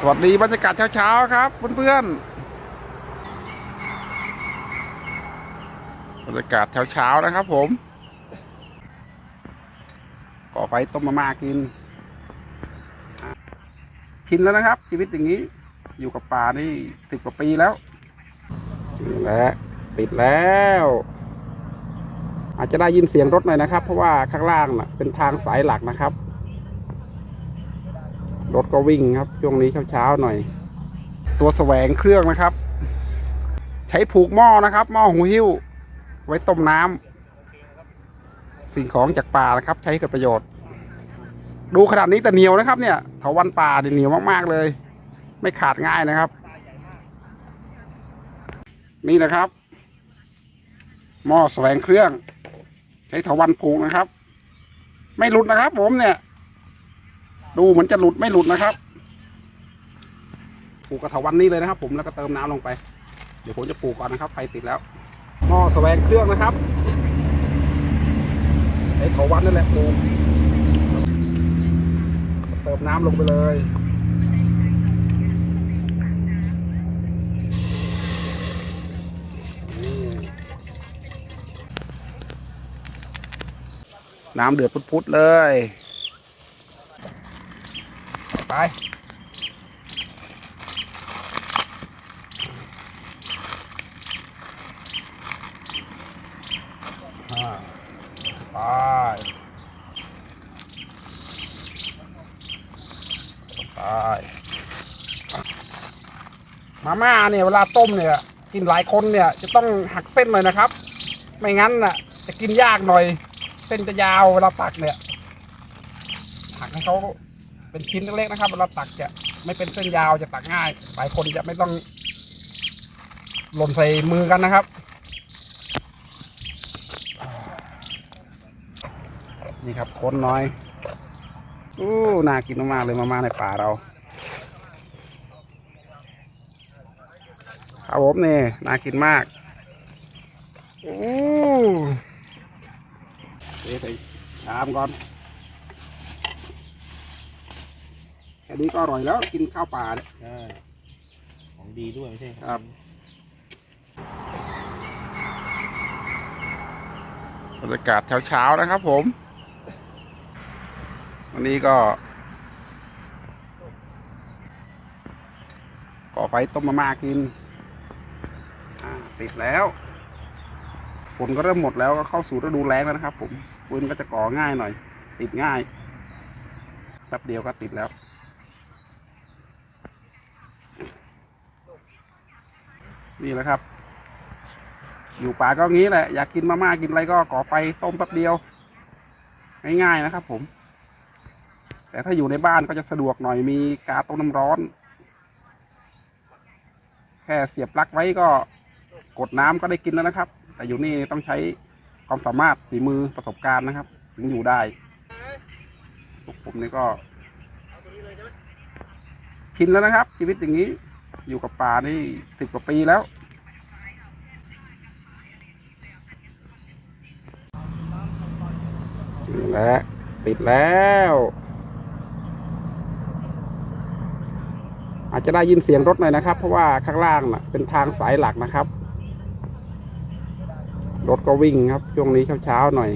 สวัสดีบรรยากาศเช้าๆครับเพื่อนๆบรรยากาศเช้าๆนะครับ ผมก่อไฟต้มมาม่ากิน ชินแล้วนะครับ ชีวิตอย่างนี้อยู่กับป่านี่สิบกว่าปีแล้วและติดแล้ว อาจจะได้ยินเสียงรถหน่อยนะครับ เพราะว่าข้างล่างน่ะเป็นทางสายหลักนะครับ รถก็วิ่งครับ ช่วงนี้เช้าๆหน่อย ตัวแสวงเครื่องนะครับ ใช้ผูกหม้อนะครับ หม้อหูหิ้ว ไว้ต้มน้ำสิ่งของจากป่านะครับ ใช้เกิดประโยชน์ ดูขนาดนี้แต่เหนียวนะครับ เนี่ยเถาวันป่าเนี่ยเหนียวมากๆเลย ไม่ขาดง่ายนะครับ นี่นะครับ หม้อแสวงเครื่อง ใช้เถาวันผูกนะครับ ไม่หลุดนะครับ ผมเนี่ย ดูเหมือนจะหลุดไม่หลุดนะครับปลูกกระถาวันนี้เลยนะครับผมแล้วก็เติมน้ำลงไป เดี๋ยวผมจะปลูกก่อนนะครับไฟติดแล้วหม้อแสวงเครื่องนะครับใช้เถาวันนั่นแหละปลูกเติมน้ำลงไปเลยน้ำเดือดพุดๆเลย ไป ไปไปมาม่าเนี่ยเวลาต้มเนี่ย กินหลายคนเนี่ยจะต้องหักเส้นหน่อยนะครับ ไม่งั้นน่ะ จะกินยากหน่อย เส้นจะยาวเวลาตักเนี่ยหักให้เขา เป็นชิ้นเล็กๆนะครับเวลาตักจะไม่เป็นเส้นยาวจะตักง่าย หลายคนจะไม่ต้อง หล่นใส่มือกันนะครับ นี่ครับค้นน้อยอู้น่ากินมากๆเลยมาม่าในป่าเราครับผมนี่น่ากินมากอู้เดี๋ยวใส่ชามก่อน แค่ นี้ก็อร่อยแล้วกินข้าวป่าเนี่ยใช่ของดีด้วยไม่ใช่ครับ บรรยากาศเช้าๆนะครับผม วันนี้ก็ก่อไฟต้มมาม่ากินอ่าติดแล้วฝนก็เริ่มหมดแล้วก็เข้าสู่ฤดูแล้งแล้วนะครับ ผมฟืนก็จะก่อง่ายหน่อย ติดง่ายแป๊บเดียวก็ติดแล้ว นี่แหละครับ อยู่ป่าก็งี้แหละ อยากกินมาม่ากินอะไรก็ก่อไฟต้มแป๊บเดียว ง่ายๆนะครับ ผม แต่ถ้าอยู่ในบ้านก็จะสะดวกหน่อยมีกาต้มน้ำร้อน แค่เสียบปลั๊กไว้ก็กดน้ำก็ได้กินแล้วนะครับ แต่อยู่นี่ต้องใช้ความสามารถฝีมือประสบการณ์นะครับ ถึงอยู่ได้ผมนี่ก็ชินแล้วนะครับ ชีวิตอย่างนี้อยู่กับป่านี่สิบกว่าปีแล้ว และติดแล้ว อาจจะได้ยินเสียงรถหน่อยนะครับ เพราะว่าข้างล่างนะเป็นทางสายหลักนะครับ รถก็วิ่งครับ ช่วงนี้เช้าๆหน่อย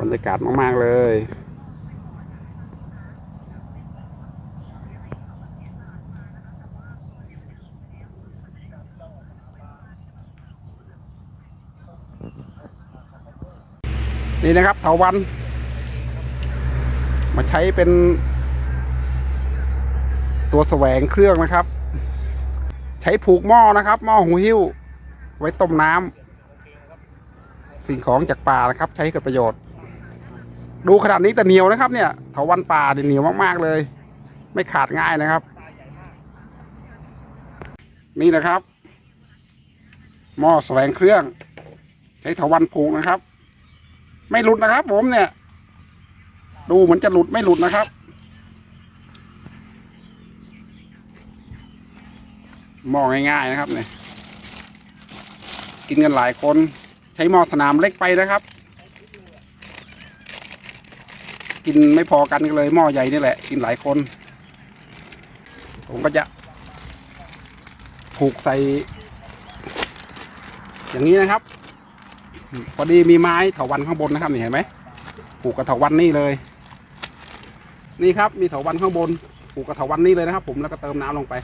บรรยากาศมาก ๆ เลย นี่นะครับเถาวัน มาใช้เป็น ตัวแสวงเครื่องนะครับ ใช้ผูกหม้อนะครับหม้อหูหิ้ว ไว้ต้มน้ำสิ่งของจากป่านะครับ ใช้เกิดประโยชน์ ดูขนาดนี้แต่เหนียวนะครับ เนี่ยเถาวันป่าดีเหนียวมากๆเลย ไม่ขาดง่ายนะครับ นี่นะครับหม้อแสวงเครื่อง ใช้เถาวันผูกนะครับ ไม่หลุดนะครับ ผมเนี่ย ดูเหมือนจะหลุดไม่หลุดนะครับหม้อง่ายๆนะครับเนี่ยกินกันหลายคนใช้หม้อสนามเล็กไปนะครับ กินไม่พอกันก็เลยหม้อใหญ่นี่แหละ กินหลายคน ผมก็จะ ผูกใส่ อย่างนี้นะครับ พอดีมีไม้เถาวันข้างบนนะครับนี่เห็นไหมผูกกับเถาวันนี่เลย นี่ครับมีเถาวันข้างบนผูกกับเถาวันนี่เลยนะครับ ผมแล้วก็เติมน้ำลงไป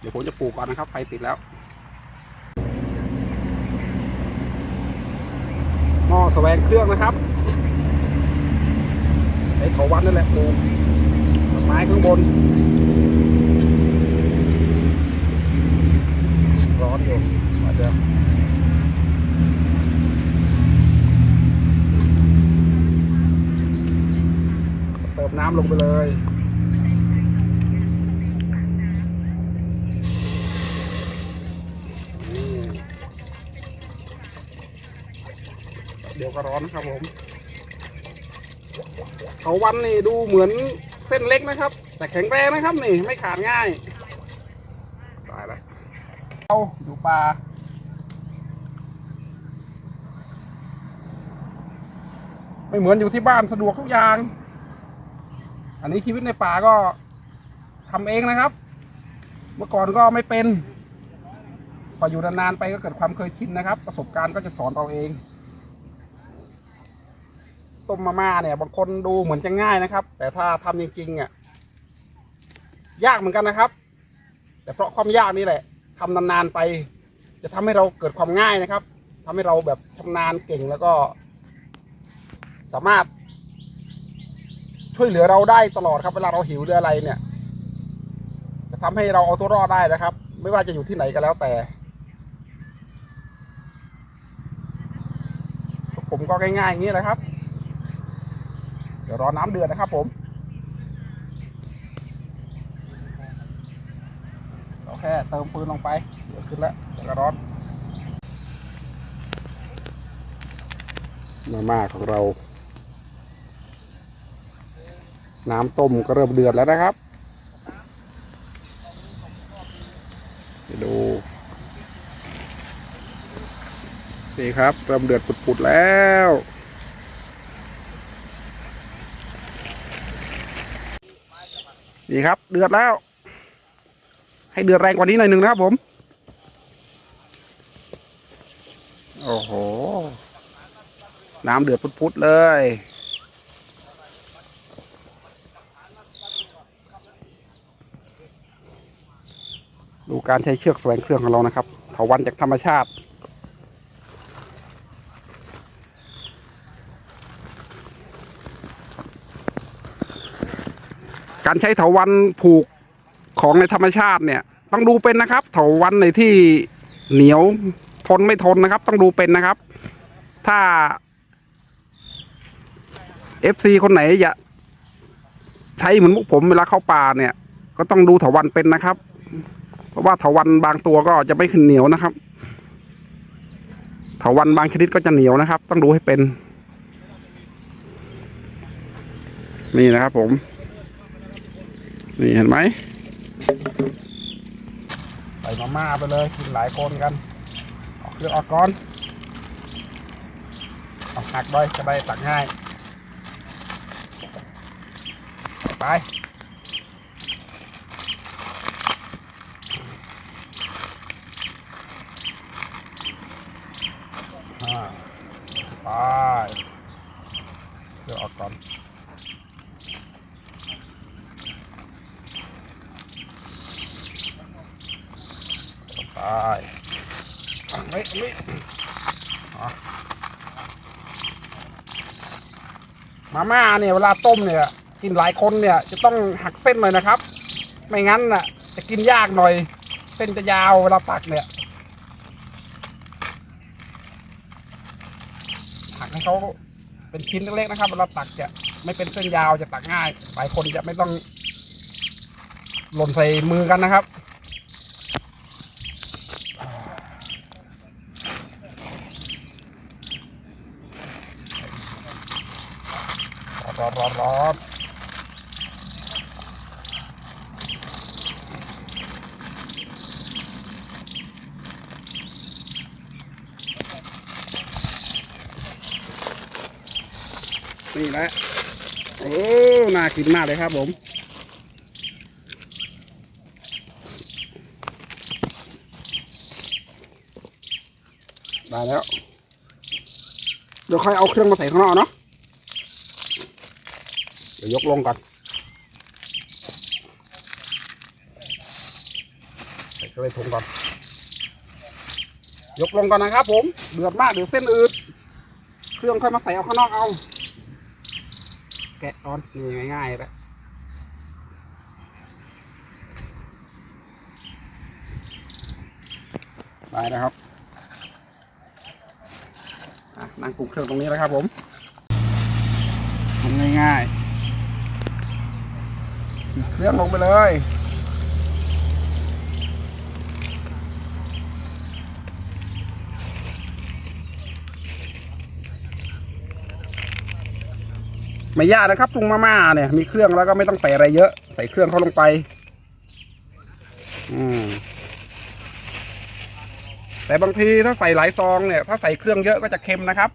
เดี๋ยวผมจะปลูกก่อนนะครับไฟติดแล้วหม้อแสวงเครื่องนะครับใช้เถาวันนั่นแหละปลูกไม้ข้างบน ร้อนอยู่อาจจะเติมน้ำลงไปเลย เดี๋ยวก็ร้อนครับผมเขาวันนี่ดูเหมือนเส้นเล็กนะครับ แต่แข็งแรงนะครับนี่ไม่ขาดง่ายตายแล้วเราอยู่ป่าไม่เหมือนอยู่ที่บ้านสะดวกทุกอย่าง อันนี้ชีวิตในป่าก็ทำเองนะครับ เมื่อก่อนก็ไม่เป็น พออยู่นานๆไปก็เกิดความเคยชินนะครับ ประสบการณ์ก็จะสอนเราเอง ต้มมาม่าเนี่ย บางคนดูเหมือนจะง่ายนะครับ แต่ถ้าทำจริงๆอะยากเหมือนกันนะครับ แต่เพราะความยากนี่แหละทำนานๆไป จะทำให้เราเกิดความง่ายนะครับทำให้เราแบบชำนาญเก่งแล้วก็ สามารถ ช่วยเหลือเราได้ตลอดครับ เวลาเราหิวหรืออะไรเนี่ย จะทำให้เราเอาตัวรอดได้นะครับ ไม่ว่าจะอยู่ที่ไหนก็แล้วแต่ ผมก็ง่ายๆอย่างนี้แหละครับ เดี๋ยวรอน้ำเดือดนะครับผมเราแค่เติมปืนลงไปเดี๋ยวขึ้นแล้วเดี๋ยวก็ร้อนมาม่าของเรา น้ำต้มก็เริ่มเดือดแล้วนะครับไปดูนี่ครับเริ่มเดือดปุดๆแล้วนี่ครับ เดือดแล้ว ให้เดือดแรงกว่านี้หน่อยหนึ่งนะครับผม โอ้โห น้ำเดือดพุดๆเลย ดูการใช้เชือกแสวงเครื่องของเรานะครับเถาวันจากธรรมชาติ การใช้เถาวันผูกของในธรรมชาติเนี่ยต้องดูเป็นนะครับ เถาวันในที่เหนียวทนไม่ทนนะครับ ต้องดูเป็นนะครับ ถ้า FC คนไหนอยากใช้เหมือนพวกผมเวลาเข้าป่าเนี่ย ก็ต้องดูเถาวันเป็นนะครับ ราะว่าเถาวันบางตัวก็จะไม่ขึ้นเหนียวนะครับเถาวันบางชนิดก็จะเหนียวนะครับ ต้องดูให้เป็น นี่นะครับผม นี่เห็นไหมใส่มาม่าไปเลยกินหลายคนกันออกเครื่องออกก่อนเอาหักด้วยจะได้ตักง่าย ไป อ่าไปเดี๋ยวออ ก่อนไปอันนี้อันนี้อ่มาม่าเนี่ยเวลาต้มเนี่ยกินหลายคนเนี่ยจะต้องหักเส้นหน่อยนะครับ ไม่งั้นน่ะ จะกินยากหน่อย เส้นจะยาวเวลาตักเนี่ยหักให้เขา เป็นชิ้นเล็กๆนะครับเวลาตักจะไม่เป็นเส้นยาวจะตักง่าย หลายคนจะไม่ต้อง หล่นใส่มือกันนะครับร้อนร้อน นี่แหละโอ้น่ากินมากเลยครับผมได้แล้ว เดี๋ยวค่อยเอาเครื่องมาใส่ข้างนอกเนาะเดี๋ยวยกลงก่อนใส่เข้าไปถุงก่อน ยกลงก่อนนะครับผม เดือดมากเดี๋ยวเส้นอืด เครื่องค่อยมาใส่เอาข้างนอกเอา แกะร้อนนี่ง่ายๆแล้วไปนะครับนั่งกุกเครื่องตรงนี้แล้วครับผมทำง่ายๆเครื่องลงไปเลย ไม่ยากนะครับปรุงมาม่าเนี่ยมีเครื่องแล้วก็ไม่ต้องใส่อะไรเยอะ ใส่เครื่องเข้าลงไป อืมแต่บางทีถ้าใส่หลายซองเนี่ย ถ้าใส่เครื่องเยอะก็จะเค็มนะครับ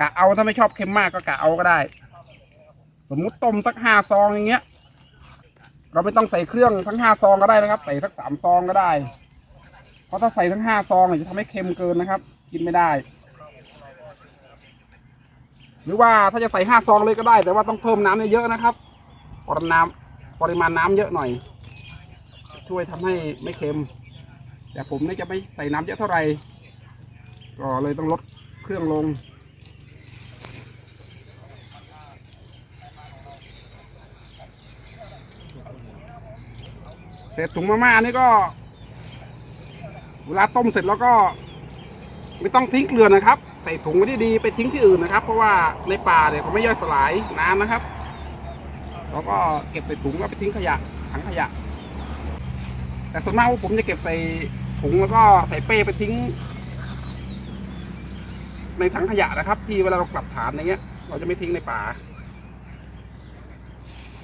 กะเอาถ้าไม่ชอบเค็มมากก็กะเอาก็ได้ สมมุติต้มสักห้าซองอย่างเงี้ย เราไม่ต้องใส่เครื่องทั้งห้าซองก็ได้นะครับ ใส่สักสามซองก็ได้ เพราะถ้าใส่ทั้งห้าซองเนี่ยจะทำให้เค็มเกินนะครับ กินไม่ได้ หรือว่าถ้าจะใส่ห้าซองเลยก็ได้ แต่ว่าต้องเพิ่มน้ำเยอะนะครับปริมาณน้ำปริมาณน้ำเยอะหน่อย ช่วยทำให้ไม่เค็ม แต่ผมนี่จะไม่ใส่น้ำเยอะเท่าไหร่ก็เลยต้องลดเครื่องลง เสร็จถุงมาม่านี่ก็ เวลาต้มเสร็จแล้วก็ ไม่ต้องทิ้งเกลือนะครับ ใส่ถุงไว้ดีๆไปทิ้งที่อื่นนะครับ เพราะว่าในป่าเนี่ยเขาไม่ย่อยสลายน้ำนะครับแล้วก็เก็บใส่ถุงแล้วไปทิ้งขยะถังขยะ แต่ส่วนมากผมจะเก็บใส่ถุงแล้วก็ใส่เป้ไปทิ้ง ในถังขยะนะครับ ที่เวลาเรากลับฐานอย่างเงี้ย เราจะไม่ทิ้งในป่า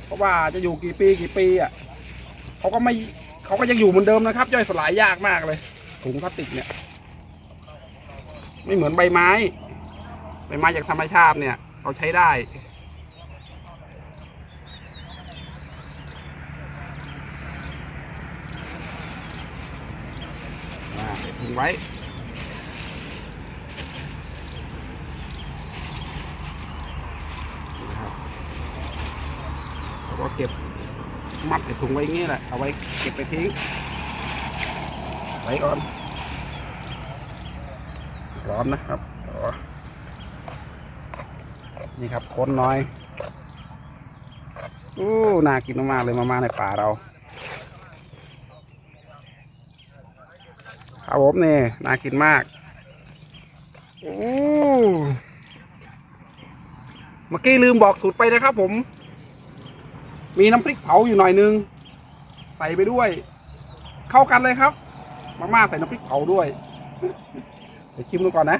เพราะว่าจะอยู่กี่ปีกี่ปีอะเขาก็ไม่เขาก็ยังอยู่เหมือนเดิมนะครับ ย่อยสลายยากมากเลยถุงพลาสติกเนี่ย ไม่เหมือนใบไม้ ใบไม้จากธรรมชาติเนี่ย เราใช้ได้อ่าเดี๋ยวทิ้งไว้ แล้วก็เก็บมัดใส่ถุงไว้อย่างนี้แหละ เอาไว้เก็บไปทิ้ง ไว้ก่อน ร้อนนะครับนี่ครับคนน้อยอู้น่ากินมากๆเลยมาม่าในป่าเราครับผมนี่น่ากินมากอู้เมื่อกี้ลืมบอกสูตรไปนะครับผม มีน้ำพริกเผาอยู่หน่อยนึง ใส่ไปด้วย เข้ากันเลยครับมาม่าใส่น้ำพริกเผาด้วย ดี๋ยวชิมดูก่อนนะ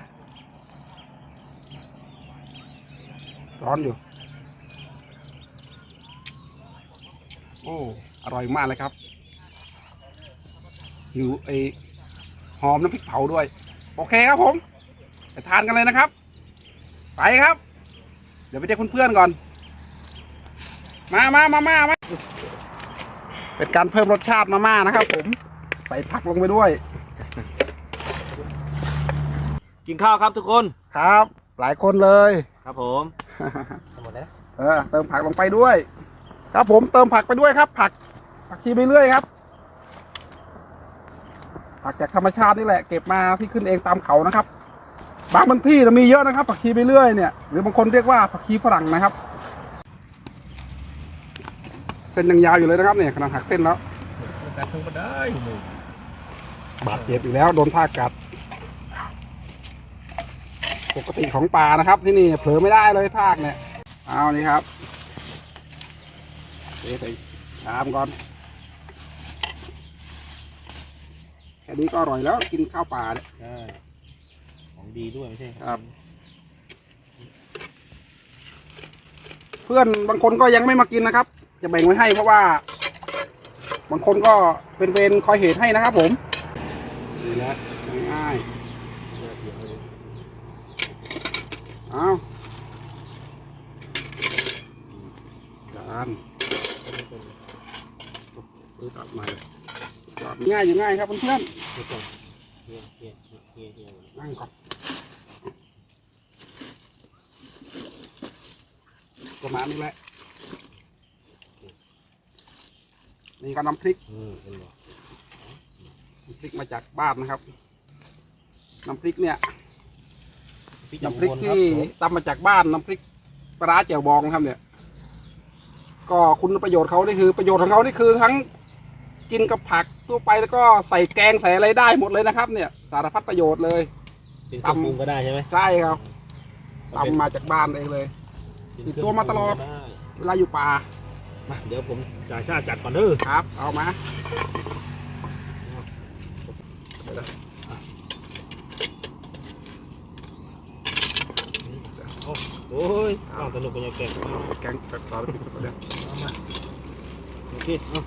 ร้อนอยู่ โอ้ อร่อยมากเลยครับหิวไอหอมน้ำพริกเผาด้วย โอเคครับผมไปทานกันเลยนะครับ ไปครับ เดี๋ยวไปเรียกเพื่อนๆก่อน มามามามามาเป็นการเพิ่มรสชาติมาม่านะครับผม ใส่ผักลงไปด้วย กินข้าวครับทุกคนครับ หลายคนเลย ครับผมหมดแล้วเออเติมผักลงไปด้วย ครับผมเติมผักไปด้วยครับ ผัก ผักชีไปเรื่อยครับ ผักจากธรรมชาตินี่แหละ เก็บมาที่ขึ้นเองตามเขานะครับ บางพื้นที่น่ะมีเยอะนะครับ ผักชีไปเรื่อยเนี่ยหรือบางคนเรียกว่าผักชีฝรั่งนะครับ เส้นยังยาวอยู่เลยนะครับเนี่ยขนาดหักเส้นแล้วการทำก็ได้หนึ่งบาดเจ็บอีกแล้วโดนท่ากัด ปกติของป่านะครับ ที่นี่เผลอไม่ได้เลยทากเนี่ย เอานี่ครับเทใส่ชามก่อน แค่นี้ก็อร่อยแล้วกินข้าวป่าเนี่ยใช่ของดีด้วยไม่ใช่ครับ เพื่อนบางคนก็ยังไม่มากินนะครับ จะแบ่งไว้ให้เพราะว่า บางคนก็เป็นเวรคอยเหตุให้นะครับผมนี่แหละง่ายๆ เอาานตัดใหม่จอดง่ายอยู่ง่ายครับเพื่อนๆนั่งก่อนประมาณนี้แหละนี่ก็น้ำพริกน้ำพริกมาจากบ้านนะครับ น้ำพริกเนี่ย พี่น้ำจำพริกคนคที่รับตำมาจากบ้านน้ำพริกปลาร้าแจ่วบองครับเนี่ย ก็คุณประโยชน์เขานี่คือประโยชน์ของเขานี่คือทั้งกินกับผักทั่วไปแล้วก็ใส่แกงใส่อะไรได้หมดเลยนะครับ เนี่ย สารพัดประโยชน์เลย เป็นเครื่องปรุงก็ได้ใช่ไหมใช่ครับตำมาจากบ้านเองเลย เป็นติดตัวมาตลอดเครื่องปรุงก็ไเวลาอยู่ป่ามาเดี๋ยวผมจ่ายชาติจัดก่อนเด้อครับ เอามา โอ้ยต้องสนุกกันยังแกงเอาแกงแบบสารพัดประโยชน์เอามาโอเคเอา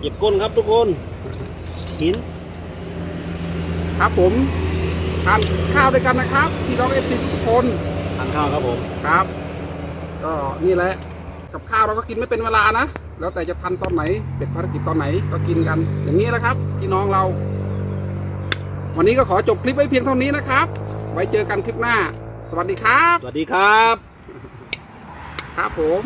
เก็บก้นครับทุกคนหินครับผมทานข้าวด้วยกันนะครับพี่น้องเอฟซีทุกคนทานข้าวครับผมครับ ก็นี่แหละกับข้าวเราก็กินไม่เป็นเวลานะ แล้วแต่จะทันตอนไหนเสร็จภารกิจตอนไหนก็กินกัน อย่างนี้นะครับพี่น้องเรา วันนี้ก็ขอจบคลิปไว้เพียงเท่านี้นะครับ ไว้เจอกันคลิปหน้า สวัสดีครับ สวัสดีครับ ครับผม